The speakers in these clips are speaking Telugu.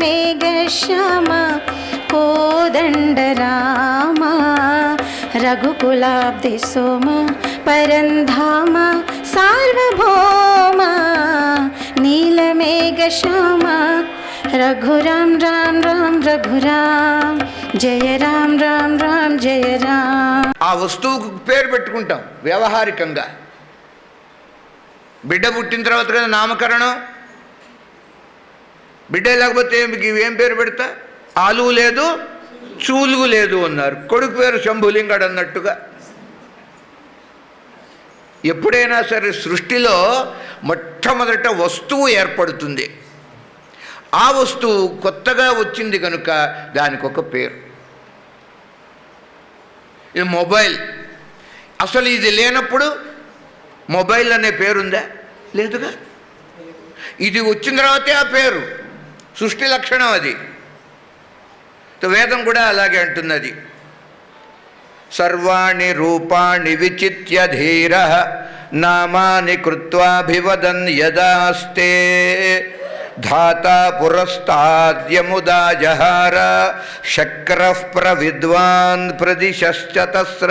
रामनीलमेघश्याम कोदण्डराम रघुकुलाब्धिसोम परन्धाम सार्वभौम नीलमेघश्याम रघुराम राम राम रघुराम जय राम राम राम जय राम ఆ వస్తువుకు పేరు పెట్టుకుంటాం వ్యవహారికంగా బిడ్డ పుట్టిన తర్వాత కదా నామకరణం బిడ్డ లేకపోతే మీకు ఏం పేరు పెడతా? ఆలు లేదు చూలుగు లేదు అన్నారు. కొడుకు పేరు శంభులింగడు అన్నట్టుగా. ఎప్పుడైనా సరే సృష్టిలో మొట్టమొదట వస్తువు ఏర్పడుతుంది. ఆ వస్తువు కొత్తగా వచ్చింది కనుక దానికి ఒక పేరు. ఇది మొబైల్. అసలు ఇది లేనప్పుడు మొబైల్ అనే పేరుందా? లేదుగా. ఇది వచ్చిన తర్వాతే ఆ పేరు. సృష్టి లక్షణం అది. వేదం కూడా అలాగే అంటున్నది. సర్వాణి రూపాణి విచిత్య ధీర నామాని కృత్వాభివదన్ యదాస్తే ధాతా పురస్తాద్యముదాజహార శక్ర ప్రవిద్వాన్ ప్రదిశశ్చతస్ర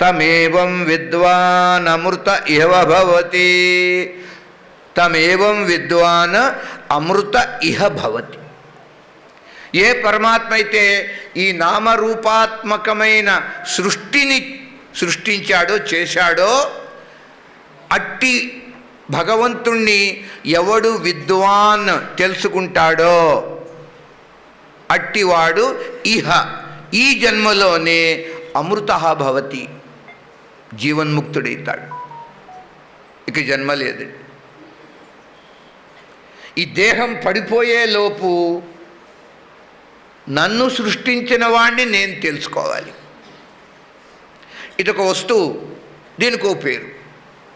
తమేవం విద్వాన్ అమృత ఇవ భవతి. తమేవం విద్వాన్ అమృత ఇహ భవతి. ఏ పరమాత్మ అయితే ఈ నామరూపాత్మకమైన సృష్టిని సృష్టించాడో చేశాడో అట్టి భగవంతుణ్ణి ఎవడు విద్వాన్ తెలుసుకుంటాడో అట్టివాడు ఇహ. ఈ జన్మలోనే అమృత భవతి జీవన్ముక్తుడైతాడు. ఇక జన్మ లేదండి. ఈ దేహం పడిపోయే లోపు నన్ను సృష్టించిన వాణ్ణి నేను తెలుసుకోవాలి. ఇదొక వస్తువు దీనికి ఓ పేరు.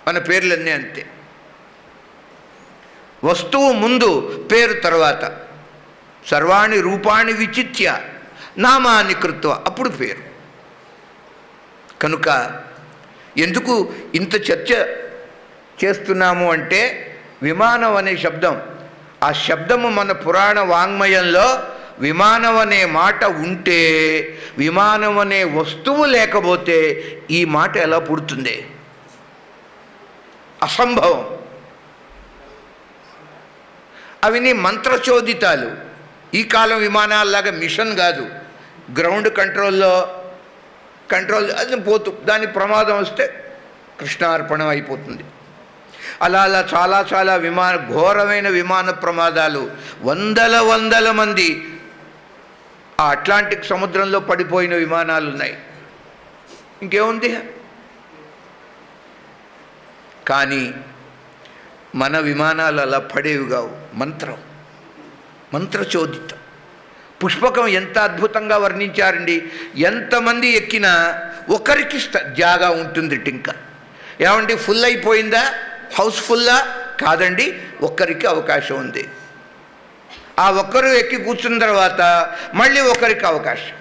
మన పేర్లన్నీ అంతే. వస్తువు ముందు పేరు తర్వాత. సర్వాణి రూపాణి విచిత్య నామాన్ని కృత్వ అప్పుడు పేరు. కనుక ఎందుకు ఇంత చర్చ చేస్తున్నాము అంటే విమానం అనే శబ్దం ఆ శబ్దము మన పురాణ వాంగ్మయంలో విమానం అనే మాట ఉంటే విమానం అనే వస్తువు లేకపోతే ఈ మాట ఎలా పుడుతుంది? అసంభవం. అవన్నీ మంత్రచోదితాలు ఈ కాలం విమానాల్లాగా మిషన్ కాదు. గ్రౌండ్ కంట్రోల్లో కంట్రోల్ అది పోతూ దాని ప్రమాదం వస్తే కృష్ణార్పణం అయిపోతుంది. అలా అలా చాలా చాలా విమాన ఘోరమైన విమాన ప్రమాదాలు. వందల వందల మంది ఆ అట్లాంటిక్ సముద్రంలో పడిపోయిన విమానాలు ఉన్నాయి ఇంకేముంది? కానీ మన విమానాలు అలా పడేవి కావు. మంత్రం. మంత్రచోదితం. పుష్పకం ఎంత అద్భుతంగా వర్ణించారండి. ఎంతమంది ఎక్కినా ఒకరికి జాగా ఉంటుంది ఇంకా ఏమండి ఫుల్ అయిపోయిందా? హౌస్ఫుల్గా కాదండి ఒక్కరికి అవకాశం ఉంది. ఆ ఒక్కరు ఎక్కి కూర్చున్న తర్వాత మళ్ళీ ఒకరికి అవకాశం.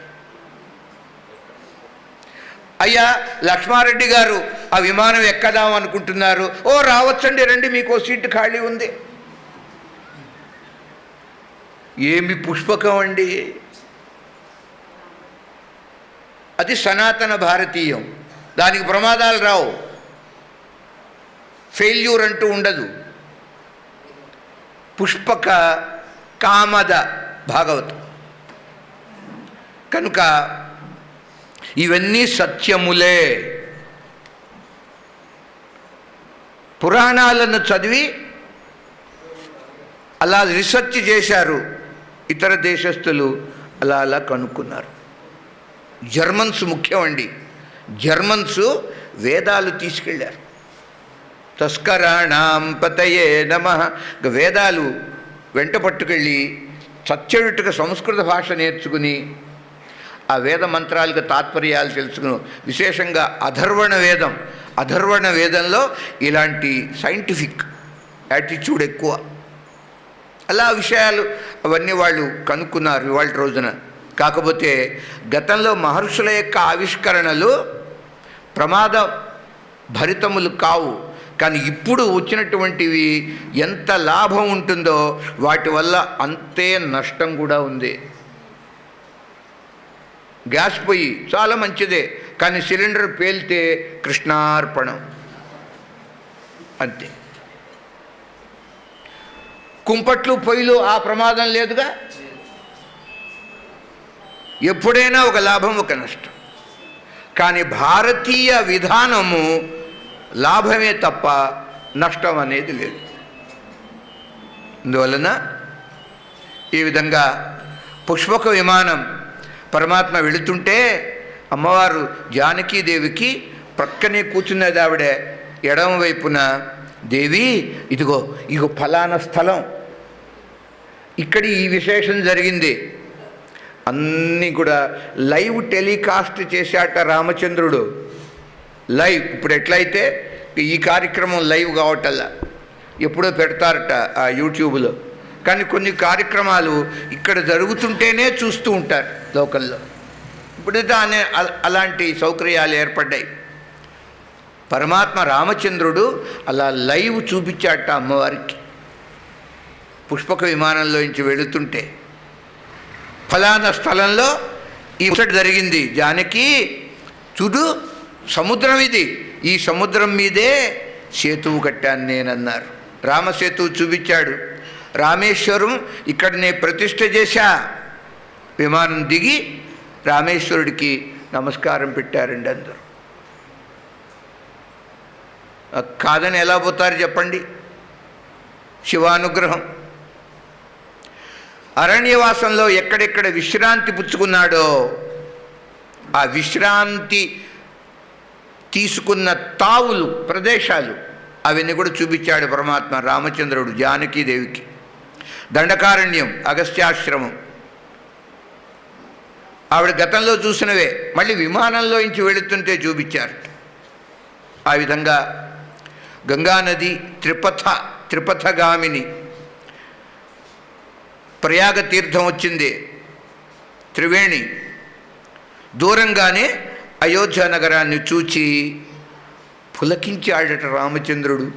అయ్యా లక్ష్మారెడ్డి గారు ఆ విమానం ఎక్కదాం అనుకుంటున్నారు? ఓ రావచ్చండి రండి మీకు సీటు ఖాళీ ఉంది. ఏమి పుష్పకం అండి? అది సనాతన భారతీయం. దానికి ప్రమాదాలు రావు. ఫెయిల్యూర్ అంటూ ఉండదు. పుష్పక కామద భాగవతం. కనుక ఇవన్నీ సత్యములే. పురాణాలను చదివి అలా రీసెర్చ్ చేశారు. ఇతర దేశస్థులు అలా అలా కనుక్కున్నారు. జర్మన్స్ ముఖ్యమండి. జర్మన్స్ వేదాలు తీసుకెళ్ళారు. తస్కరాణాం పతయే నమ. వేదాలు వెంట పట్టుకెళ్ళి చచ్చెడుట్టుగా సంస్కృత భాష నేర్చుకుని ఆ వేద మంత్రాలకు తాత్పర్యాలు తెలుసుకుని విశేషంగా అధర్వణ వేదం. అధర్వణ వేదంలో ఇలాంటి సైంటిఫిక్ యాటిట్యూడ్ ఎక్కువ. అలా విషయాలు అవన్నీ వాళ్ళు కనుక్కున్నారు ఇవాళ రోజున. కాకపోతే గతంలో మహర్షుల యొక్క ఆవిష్కరణలు ప్రమాద భరితములు కావు. కానీ ఇప్పుడు వచ్చినటువంటివి ఎంత లాభం ఉంటుందో వాటి వల్ల అంతే నష్టం కూడా ఉంది. గ్యాస్ పొయ్యి చాలా మంచిదే కానీ సిలిండర్ పేలితే కృష్ణార్పణం. అంతే. కుంపట్లు పొయ్యిలు ఆ ప్రమాదం లేదుగా? ఎప్పుడైనా ఒక లాభం ఒక నష్టం. కానీ భారతీయ విధానము లాభమే తప్ప నష్టం అనేది లేదు. అందువలన ఈ విధంగా పుష్పక విమానం పరమాత్మ వెళుతుంటే అమ్మవారు జానకీదేవికి ప్రక్కనే కూర్చున్నది ఆవిడే ఎడమవైపున దేవి ఇదిగో ఇగో ఫలానా స్థలం. ఇక్కడ ఈ విశేషం జరిగింది. అన్నీ కూడా లైవ్ టెలికాస్ట్ చేశాట రామచంద్రుడు. లైవ్. ఇప్పుడు ఎట్లయితే ఈ కార్యక్రమం లైవ్ కావటల్లా ఎప్పుడో పెడతారట ఆ యూట్యూబ్లో. కానీ కొన్ని కార్యక్రమాలు ఇక్కడ జరుగుతుంటేనే చూస్తూ ఉంటారు లోకల్లో. ఇప్పుడైతే దాని అలాంటి సౌకర్యాలు ఏర్పడ్డాయి. పరమాత్మ రామచంద్రుడు అలా లైవ్ చూపించాట అమ్మవారికి. పుష్పక విమానంలో నుంచి వెళుతుంటే. ఫలానా స్థలంలో ఈ ముచ్చట జరిగింది. జానకి చూడు సముద్రం ఇది. ఈ సముద్రం మీదే సేతువు కట్టాను నేనన్నారు. రామసేతువు చూపించాడు. రామేశ్వరం ఇక్కడ నేను ప్రతిష్ట చేశా. విమానం దిగి రామేశ్వరుడికి నమస్కారం పెట్టారండి అందరూ. కాదని ఎలా పోతారు చెప్పండి. శివానుగ్రహం. అరణ్యవాసంలో ఎక్కడెక్కడ విశ్రాంతి పుచ్చుకున్నాడో ఆ విశ్రాంతి తీసుకున్న తావులు ప్రదేశాలు అవన్నీ కూడా చూపించాడు పరమాత్మ రామచంద్రుడు జానకీదేవికి. దండకారణ్యం అగస్త్యాశ్రమం. ఆవిడ గతంలో చూసినవే మళ్ళీ విమానంలో ఇంచి వెళుతుంటే చూపించారు. ఆ విధంగా గంగానది త్రిపథ త్రిపథగామిని ప్రయాగ తీర్థం వచ్చింది. త్రివేణి దూరంగానే అయోధ్య నగరాన్ని చూచి పులకించాడట రామచంద్రుడు.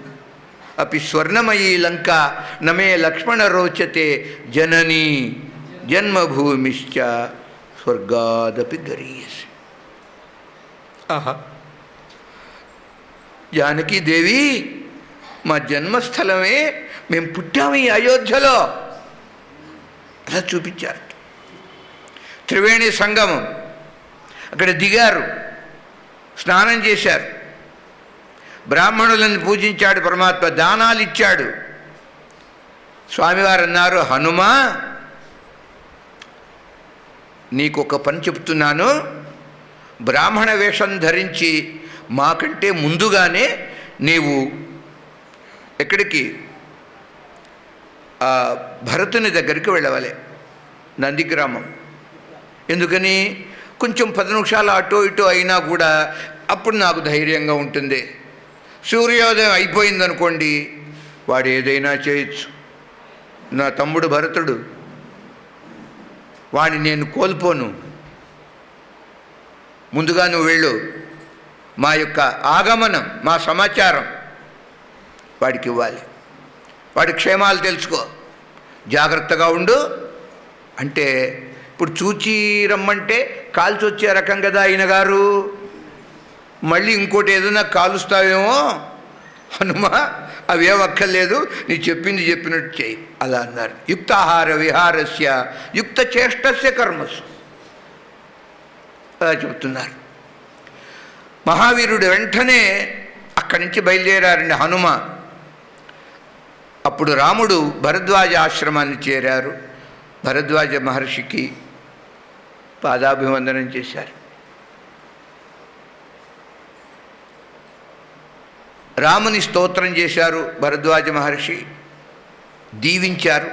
అపి స్వర్ణమయీ లంక నమే లక్ష్మణ రోచతే జనని జన్మభూమిశ్చ స్వర్గాదపి గరీయసి. ఆహా. జానకీదేవి మా జన్మస్థలమే మేము పుట్టాము ఈ అయోధ్యలో. అలా చూపించారు త్రివేణి సంగమం. అక్కడ దిగారు. స్నానం చేశారు. బ్రాహ్మణులను పూజించాడు పరమాత్మ దానాలు ఇచ్చాడు స్వామివారు అన్నారు హనుమా నీకు ఒక పని చెప్తున్నాను. బ్రాహ్మణ వేషం ధరించి మాకంటే ముందుగానే నీవు ఎక్కడికి భరతుని దగ్గరికి వెళ్ళవాలి. నందిగ్రామం ఎందుకని? కొంచెం పది నిమిషాలు అటో ఇటో అయినా కూడా అప్పుడు నాకు ధైర్యంగా ఉంటుంది. సూర్యోదయం అయిపోయిందనుకోండి వాడు ఏదైనా చేయొచ్చు. నా తమ్ముడు భరతుడు. వాడిని నేను కోల్పోను. ముందుగా నువ్వు వెళ్ళు. మా యొక్క ఆగమనం మా సమాచారం వాడికి ఇవ్వాలి. వాడి క్షేమాలు తెలుసుకో. జాగ్రత్తగా ఉండు. అంటే ఇప్పుడు చూచి రమ్మంటే కాల్చి వచ్చే రకం కదా ఆయన గారు. మళ్ళీ ఇంకోటి ఏదైనా కాలుస్తావేమో? హనుమా అవేం అక్కర్లేదు నీ చెప్పింది చెప్పినట్టు చేయి. అలా అన్నారు. యుక్తాహార విహారస్య యుక్త చేష్టస్య కర్మసు అలా చెప్తున్నారు. మహావీరుడు వెంటనే అక్కడి నుంచి బయలుదేరారండి హనుమ. అప్పుడు రాముడు భరద్వాజ ఆశ్రమాన్ని చేరారు. భరద్వాజ మహర్షికి పాదాభివందనం చేశారు. రాముని స్తోత్రం చేశారు భరద్వాజ మహర్షి దీవించారు.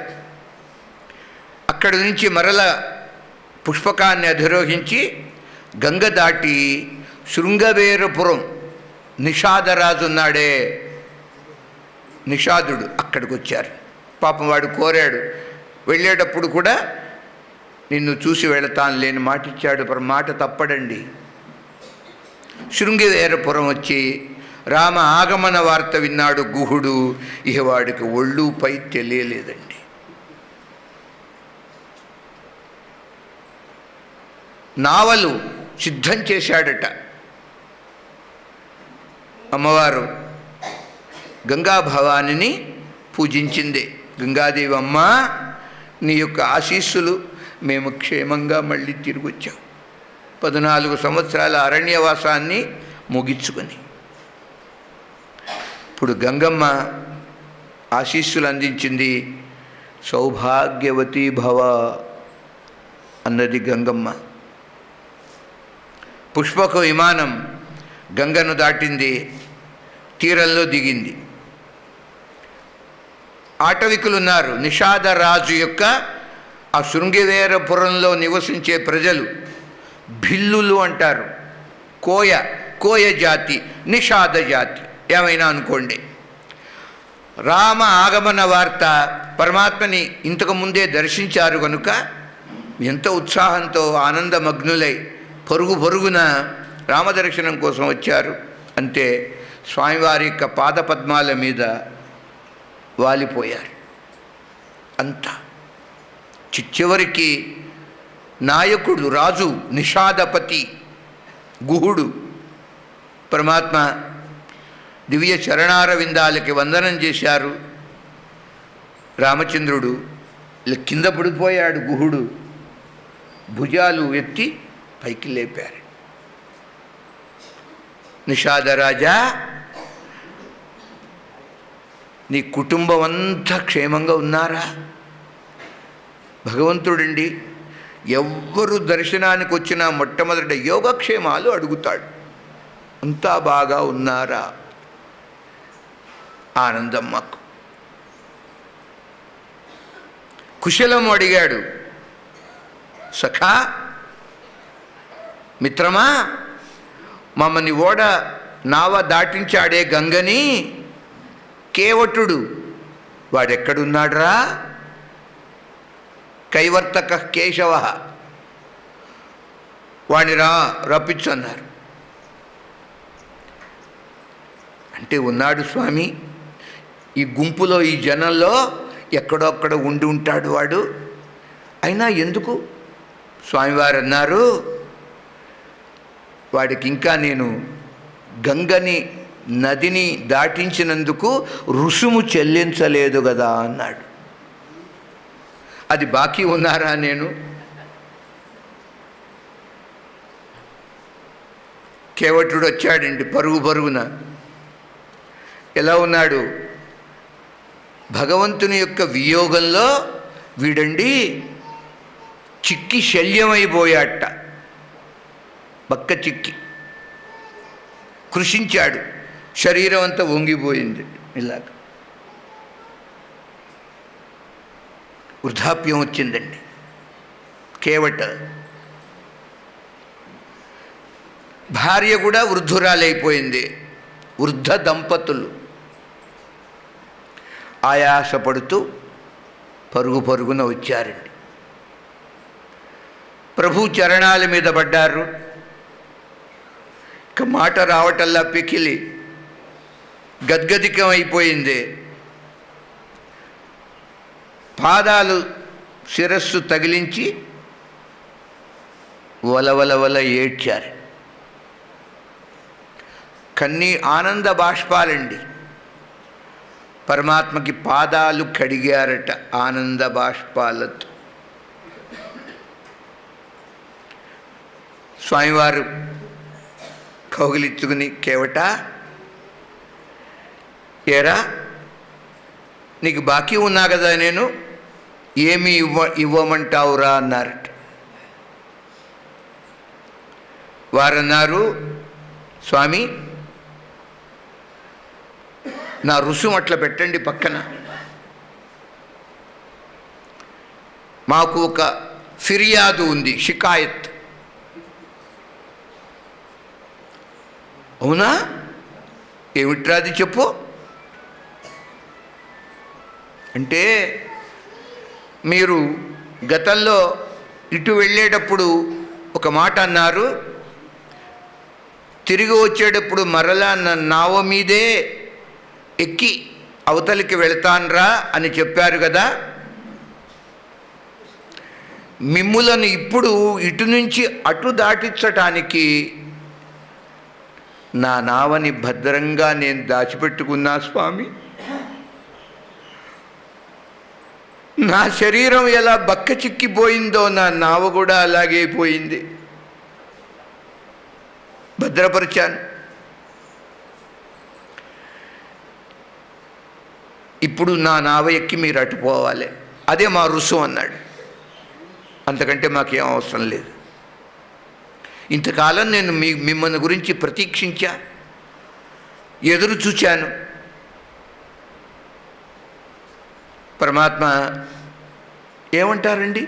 అక్కడి నుంచి మరల పుష్పకాన్ని అధిరోహించి గంగ దాటి శృంగవేరపురం నిషాదరాజు ఉన్నాడే నిషాదుడు అక్కడికి వచ్చారు పాపం వాడు కోరాడు. వెళ్ళేటప్పుడు కూడా నిన్ను చూసి వెళతాను లేని మాట ఇచ్చాడు మాట తప్పడండి. శృంగిదేరపురం వచ్చి రామ ఆగమన వార్త విన్నాడు గుహుడు. ఇహ వాడికి ఒళ్ళు పై తెలియలేదండి. నావలు సిద్ధం చేశాడట. అమ్మవారు గంగా భవానిని పూజించింది. గంగాదేవి అమ్మ నీ యొక్క ఆశీస్సులు మేము క్షేమంగా మళ్ళీ తిరిగి వచ్చాం. పద్నాలుగు సంవత్సరాల అరణ్యవాసాన్ని ముగించుకొని. ఇప్పుడు గంగమ్మ ఆశీస్సులు అందించింది సౌభాగ్యవతి భవ అన్నది గంగమ్మ. పుష్పక విమానం గంగను దాటింది తీరంలో దిగింది. ఆటవికులున్నారు నిషాదరాజు నిషాద రాజు యొక్క ఆ శృంగివేరపురంలో నివసించే ప్రజలు భిల్లులు అంటారు. కోయ కోయ జాతి నిషాద జాతి. ఏమైనా అనుకోండి. రామ ఆగమన వార్త పరమాత్మని ఇంతకు ముందే దర్శించారు కనుక ఎంత ఉత్సాహంతో ఆనందమగ్నులై పరుగు పరుగున రామదర్శనం కోసం వచ్చారు. అంతే స్వామివారి యొక్క పాదపద్మాల మీద వాలిపోయారు. అంతా. చివరికి నాయకుడు రాజు నిషాదపతి గుహుడు పరమాత్మ దివ్య చరణారవిందాలకి వందనం చేశారు. రామచంద్రుడు కింద పడిపోయాడు గుహుడు. భుజాలు ఎత్తి పైకి లేపారు. నిషాదరాజా నీ కుటుంబం అంతా క్షేమంగా ఉన్నారా? భగవంతుడండి. ఎవ్వరు దర్శనానికి వచ్చినా మొట్టమొదట యోగక్షేమాలు అడుగుతాడు. అంతా బాగా ఉన్నారా? ఆనందమ్మకు కుశలం అడిగాడు. సఖా మిత్రమా మమ్మల్ని ఓడ నావ దాటించాడే గంగని కేవటుడు వాడెక్కడున్నాడ్రా? కైవర్తక కేశవ. వాణ్ణి రా రప్పించు అన్నారు. అంటే ఉన్నాడు స్వామి ఈ గుంపులో ఈ జనంలో ఎక్కడొక్కడ ఉండి ఉంటాడు వాడు. అయినా ఎందుకు? స్వామివారు అన్నారు వాడికి ఇంకా నేను గంగని నదిని దాటించినందుకు రుసుము చెల్లించలేదు కదా అన్నాడు. అది బాకీ ఉన్నారా నేను? కేవటుడు వచ్చాడండి పరుగు పరుగున ఎలా ఉన్నాడు? భగవంతుని యొక్క వియోగంలో వీడండి చిక్కి శల్యమైపోయాట. బక్క చిక్కి. కృషించాడు. శరీరం అంతా వంగిపోయింది ఇలాగ. వృద్ధాప్యం వచ్చిందండి. కేవట భార్య కూడా వృద్ధురాలైపోయింది. వృద్ధ దంపతులు. ఆయాసపడుతూ పరుగు పరుగున వచ్చారండి. ప్రభు చరణాల మీద పడ్డారు. ఇక మాట రావటల్లా పికిలి గద్గదికం అయిపోయింది పాదాలు శిరస్సు తగిలించి వలవలవల ఏడ్చారు. కన్నీ ఆనంద బాష్పాలండి. పరమాత్మకి పాదాలు కడిగారట ఆనంద బాష్పాలతో. స్వామివారు కౌగిలిచ్చుకుని కేవట ఏరా నీకు బాకీ ఉన్నా కదా నేను ఏమి ఇవ్వ ఇవ్వమంటావురా అన్నారట. వారన్నారు స్వామి నా రుసుము అట్లా పెట్టండి పక్కన. మాకు ఒక ఫిర్యాదు ఉంది షికాయత్. అవునా? ఏమిట్రా అది చెప్పు. అంటే మీరు గతంలో ఇటు వెళ్ళేటప్పుడు ఒక మాట అన్నారు తిరిగి వచ్చేటప్పుడు మరలా నా నావ మీదే ఎక్కి అవతలికి వెళతాన్రా అని చెప్పారు కదా. మిమ్ములను ఇప్పుడు ఇటు నుంచి అటు దాటించటానికి నా నావని భద్రంగా నేను దాచిపెట్టుకున్నా స్వామి. నా శరీరం ఎలా బక్క చిక్కిపోయిందో నా నావ కూడా అలాగే పోయింది. భద్రపరిచాను. ఇప్పుడు నా నావ ఎక్కి మీరు అటుపోవాలి అదే మా రుసు అన్నాడు. అంతకంటే మాకేం అవసరం లేదు. ఇంతకాలం నేను మీ మిమ్మల్ని గురించి ప్రతీక్షించా. ఎదురు చూచాను. పరమాత్మ ఏమంటారండి?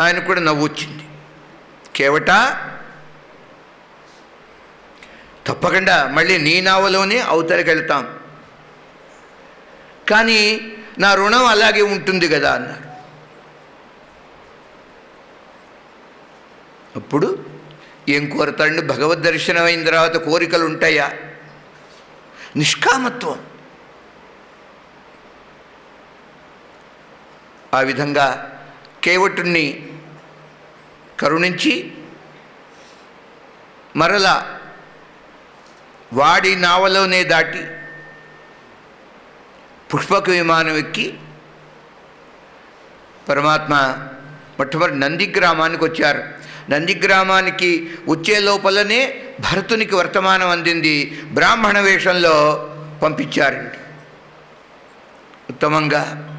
ఆయన కూడా నవ్వు వచ్చింది. కేవట? తప్పకుండా మళ్ళీ నీ నావలోనే అవతలికి వెళ్తాం కానీ నా రుణం అలాగే ఉంటుంది కదా అన్నారు. అప్పుడు ఏం కోరతాడండి భగవద్ దర్శనం అయిన తర్వాత కోరికలు ఉంటాయా? నిష్కామత్వం. ఆ విధంగా కేవటుణ్ణి కరుణించి మరల వాడి నావలోనే దాటి పుష్పక విమానం ఎక్కి పరమాత్మ మొట్టమొదటి నంది గ్రామానికి వచ్చారు. నంది గ్రామానికి వచ్చే లోపలనే భరతునికి వర్తమానం అందింది బ్రాహ్మణ వేషంలో పంపించారండి. ఉత్తమంగా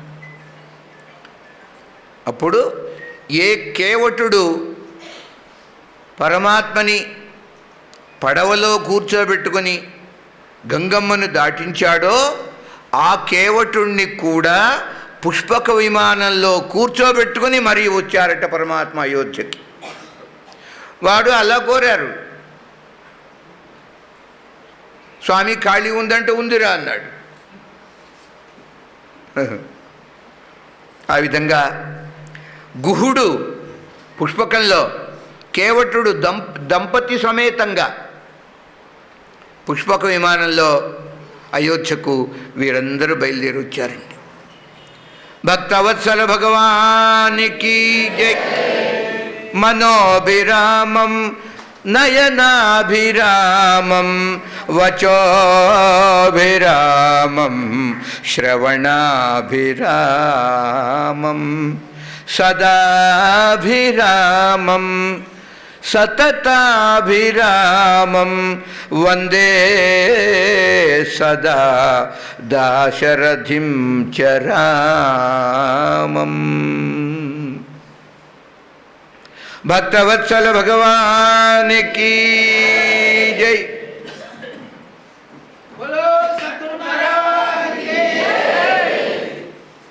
అప్పుడు ఏ కేవటుడు పరమాత్మని పడవలో కూర్చోబెట్టుకొని గంగమ్మను దాటించాడో ఆ కేవటుణ్ణి కూడా పుష్పక విమానంలో కూర్చోబెట్టుకుని మరీ వచ్చారట పరమాత్మ అయోధ్యకి. వాడు అలా కోరారు. స్వామి ఖాళీ ఉందంటే ఉందిరా అన్నాడు. ఆ విధంగా గుహుడు పుష్పకంలో కేవటుడు దంప దంపతి సమేతంగా పుష్పక విమానంలో అయోధ్యకు వీరందరూ బయలుదేరి వచ్చారండి భక్తవత్సల భగవానికి మనోభిరామం నయనాభిరామం వచోభిరామం శ్రవణాభిరామం. सदा सतता वंदे सदा दाशरथि चराम भक्तवत्सल भगवान की जय।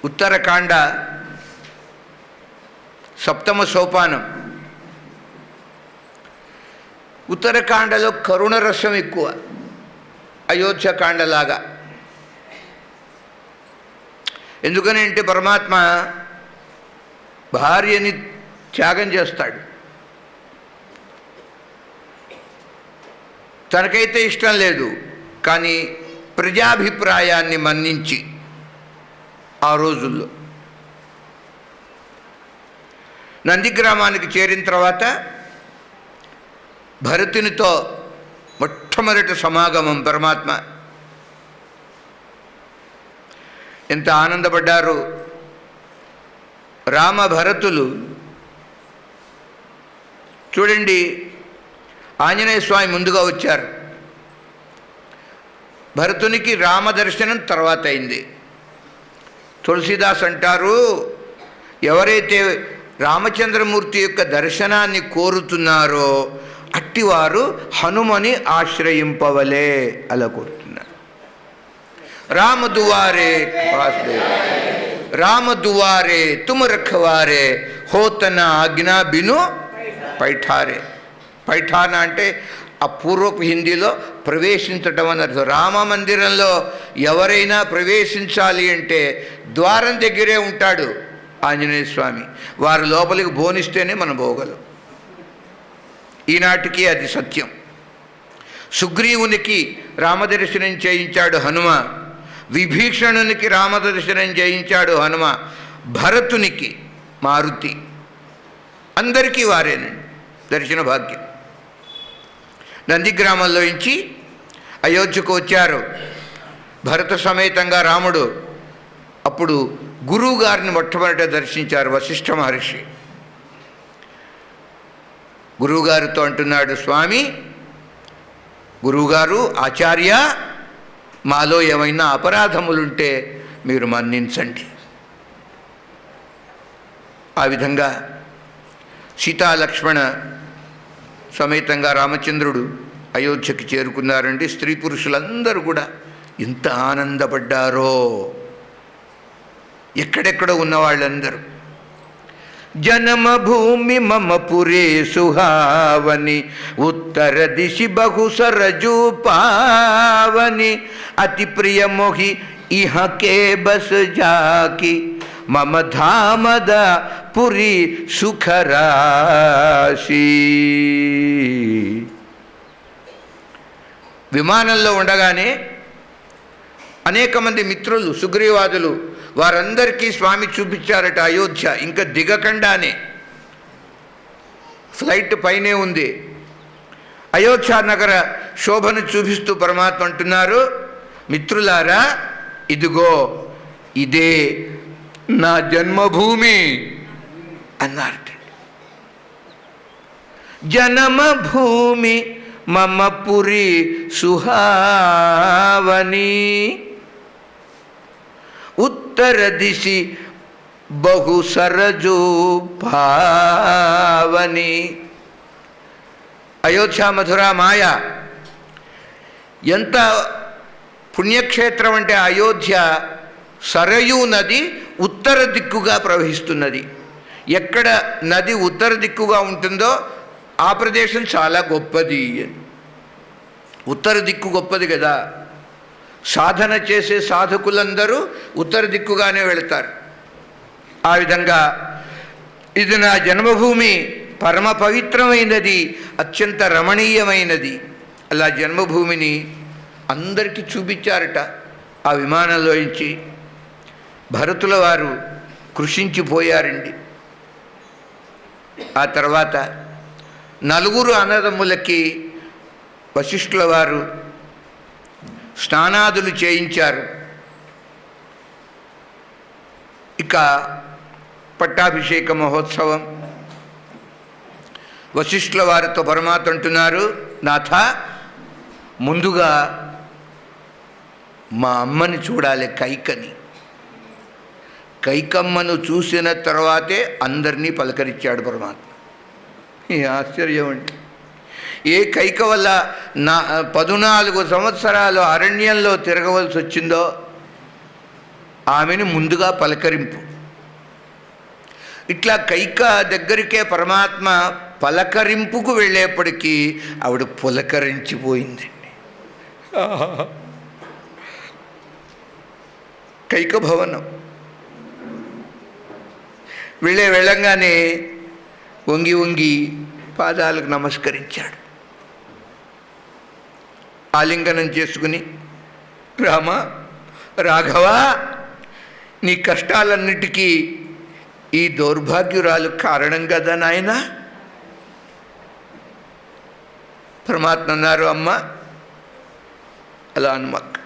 उत्तरकांड సప్తమ సోపానం. ఉత్తరకాండలో కరుణరసం ఎక్కువ అయోధ్యకాండలాగా. ఎందుకని అంటే పరమాత్మ భార్యని త్యాగం చేస్తాడు. తనకైతే ఇష్టం లేదు కానీ ప్రజాభిప్రాయాన్ని మన్నించి ఆ రోజుల్లో. నందిగ్రామానికి చేరిన తర్వాత భరతునితో మొట్టమొదటి సమాగమం పరమాత్మ. ఎంత ఆనందపడ్డారు. రామ భరతులు చూడండి ఆంజనేయ స్వామి ముందుగా వచ్చారు. భరతునికి రామ దర్శనం తర్వాత అయింది. తులసిదాస్ అంటారు ఎవరైతే రామచంద్రమూర్తి యొక్క దర్శనాన్ని కోరుతున్నారో అట్టివారు హనుమని ఆశ్రయింపవలే అలా కోరుతున్నారు. రామదువారే రామదువారే వాసుదేవ. తుమ రఖవారే హోతన ఆజ్ఞా బిను పైఠారే. పైఠాన అంటే ఆ పూర్వపు హిందీలో ప్రవేశించటం అని అర్థం రామ మందిరంలో ఎవరైనా ప్రవేశించాలి అంటే ద్వారం దగ్గరే ఉంటాడు. ఆంజనేయ స్వామి. వారి లోపలికి బోనిస్తేనే మనం పోగలం. ఈనాటికి అది సత్యం. సుగ్రీవునికి రామదర్శనం చేయించాడు హనుమ. విభీషణునికి రామదర్శనం చేయించాడు హనుమ. భరతునికి మారుతి. అందరికీ వారేనండి. దర్శన భాగ్యం. నందిగ్రామంలో నుంచి అయోధ్యకు వచ్చారు. భరత సమేతంగా రాముడు. అప్పుడు గురువు గారిని మొట్టమొదట దర్శించారు వశిష్ఠ మహర్షి. గురువుగారితో అంటున్నాడు స్వామి గురువుగారు ఆచార్య మాలో ఏమైనా అపరాధములుంటే మీరు మన్నించండి. ఆ విధంగా సీతాలక్ష్మణ సమేతంగా రామచంద్రుడు అయోధ్యకి చేరుకున్నారండి. స్త్రీ పురుషులందరూ కూడా ఎంత ఆనందపడ్డారో? ఎక్కడెక్కడ ఉన్న వాళ్ళందరూ జనమభూమి మమ పురే సుహావని ఉత్తర దిశి బహు సరజు పావని అతి ప్రియమోహి ఇహకే బస్ జాకి మమ ధామద పురి సుఖరాశి. విమానంలో ఉండగానే అనేక మంది మిత్రులు సుగ్రీవాదులు వారందరికీ స్వామి చూపించారట అయోధ్య ఇంకా దిగకుండానే. ఫ్లైట్ పైనే ఉంది. అయోధ్య నగర శోభను చూపిస్తూ పరమాత్మ అంటున్నారు మిత్రులారా ఇదిగో ఇదే నా జన్మభూమి అన్నారట. జనమభూమి మమ పురి సుహావని ఉత్తర దిశి బహు సరజు భావని. అయోధ్య మధుర మాయ. ఎంత పుణ్యక్షేత్రం అంటే అయోధ్య సరయూ నది ఉత్తర దిక్కుగా ప్రవహిస్తున్నది. ఎక్కడ నది ఉత్తర దిక్కుగా ఉంటుందో ఆ ప్రదేశం చాలా గొప్పది. ఉత్తర దిక్కు గొప్పది కదా. సాధన చేసే సాధకులందరూ ఉత్తర దిక్కుగానే వెళతారు. ఆ విధంగా ఇది నా జన్మభూమి పరమ పవిత్రమైనది అత్యంత రమణీయమైనది. అలా జన్మభూమిని అందరికీ చూపించారట ఆ విమానంలో నుంచి. భరతుల వారు కృషించిపోయారండి. ఆ తర్వాత నలుగురు అన్నదమ్ములకి వశిష్ఠుల వారు స్నానాదులు చేయించారు. ఇక పట్టాభిషేక మహోత్సవం. వశిష్ఠుల వారితో పరమాత్మ అంటున్నారు నాథ ముందుగా మా అమ్మని చూడాలి కైకని. కైకమ్మను చూసిన తర్వాతే అందరినీ పలకరించాడు పరమాత్మ. ఈ ఆశ్చర్యం అంటే ఏ కైక వల్ల నా పదునాలుగు సంవత్సరాలు అరణ్యంలో తిరగవలసి వచ్చిందో ఆమెను ముందుగా పలకరింపు. ఇట్లా కైక దగ్గరికే పరమాత్మ పలకరింపుకు వెళ్ళేప్పటికీ ఆవిడ పులకరించిపోయిందండి కైక భవనం. వెళ్ళే వెళ్ళంగానే వంగి వంగి పాదాలకు నమస్కరించాడు. ఆలింగనం చేసుకుని రామ రాఘవ నీ కష్టాలన్నిటికీ ఈ దౌర్భాగ్యురాలు కారణం కదా నాయన? పరమాత్మ అన్నారు అమ్మ అలా అనుమక్క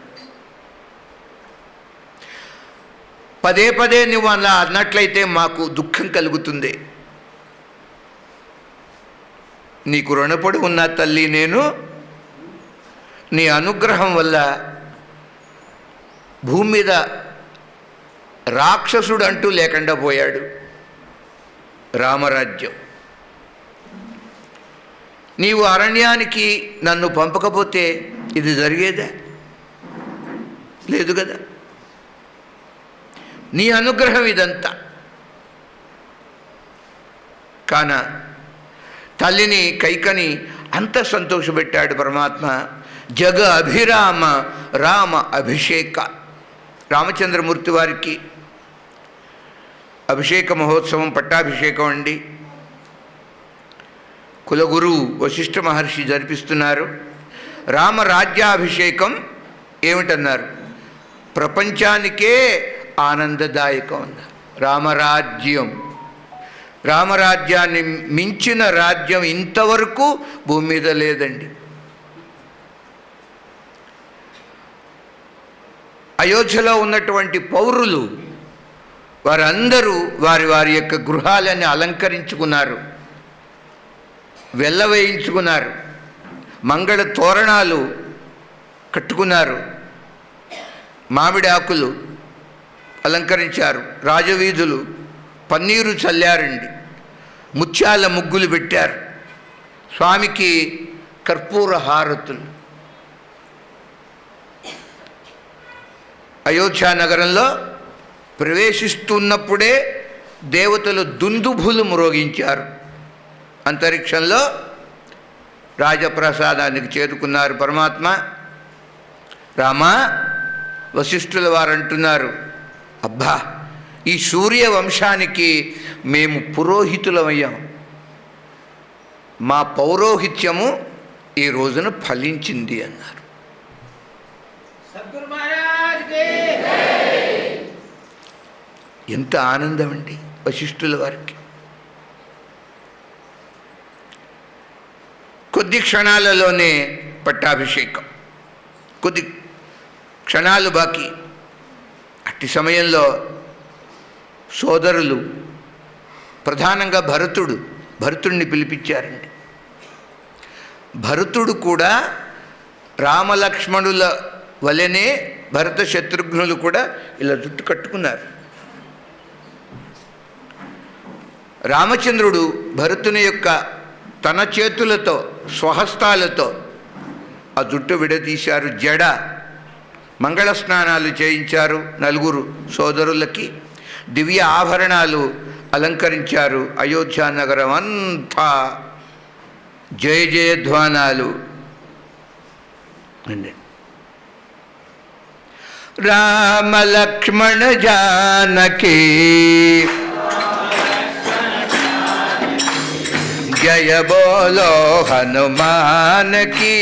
పదే పదే నువ్వు అలా అన్నట్లయితే మాకు దుఃఖం కలుగుతుంది. నీకు రుణపడి ఉన్న తల్లి నేను నీ అనుగ్రహం వల్ల భూమి మీద రాక్షసుడు అంటూ లేకుండా పోయాడు రామరాజ్యం. నీవు అరణ్యానికి నన్ను పంపకపోతే ఇది జరిగేదా? లేదు కదా. నీ అనుగ్రహం ఇదంతా. కాన తల్లిని కైకని అంత సంతోషపెట్టాడు పరమాత్మ. జగ అభిరామ రామ అభిషేక. రామచంద్రమూర్తి వారికి అభిషేక మహోత్సవం పట్టాభిషేకం అండి. కులగురు వశిష్ఠ మహర్షి జరిపిస్తున్నారు. రామరాజ్యాభిషేకం ఏమిటన్నారు? ప్రపంచానికే ఆనందదాయకం అన్నారు. రామరాజ్యం రామరాజ్యాన్ని మించిన రాజ్యం ఇంతవరకు భూమి మీద లేదండి. అయోధ్యలో ఉన్నటువంటి పౌరులు వారందరూ వారి వారి యొక్క గృహాలని అలంకరించుకున్నారు వెళ్ళవేయించుకున్నారు మంగళ తోరణాలు కట్టుకున్నారు మామిడి ఆకులు అలంకరించారు రాజవీధులు పన్నీరు చల్లారండి ముత్యాల ముగ్గులు పెట్టారు స్వామికి కర్పూర హారతులు. అయోధ్య నగరంలో ప్రవేశిస్తున్నప్పుడే దేవతలు దుందుభులు మ్రోగించారు. అంతరిక్షంలో రాజప్రసాదానికి చేరుకున్నారు పరమాత్మ. రామా వశిష్ఠుల వారు అంటున్నారు అబ్బా ఈ సూర్య వంశానికి మేము పురోహితులమయ్యాం. మా పౌరోహిత్యము ఈ రోజున ఫలించింది అన్నారు. ఎంత ఆనందం అండి వశిష్ఠుల వారికి. కొద్ది క్షణాలలోనే పట్టాభిషేకం. కొద్ది క్షణాలు బాకీ. అట్టి సమయంలో సోదరులు ప్రధానంగా భరతుడు భరతుడిని పిలిపించారండి. భరతుడు కూడా రామలక్ష్మణుల వలనే భరత శత్రుఘ్నులు కూడా ఇలా జుట్టు కట్టుకున్నారు. రామచంద్రుడు భరతుని యొక్క తన చేతులతో స్వహస్తాలతో ఆ జుట్టు విడదీశారు. జడ మంగళ స్నానాలు చేయించారు నలుగురు సోదరులకి. దివ్య ఆభరణాలు అలంకరించారు. అయోధ్య నగరం అంతా జయ జయధ్వానాలు అండి. రామలక్ష్మణ జానకి జయ బోలో హనుమాన్ की।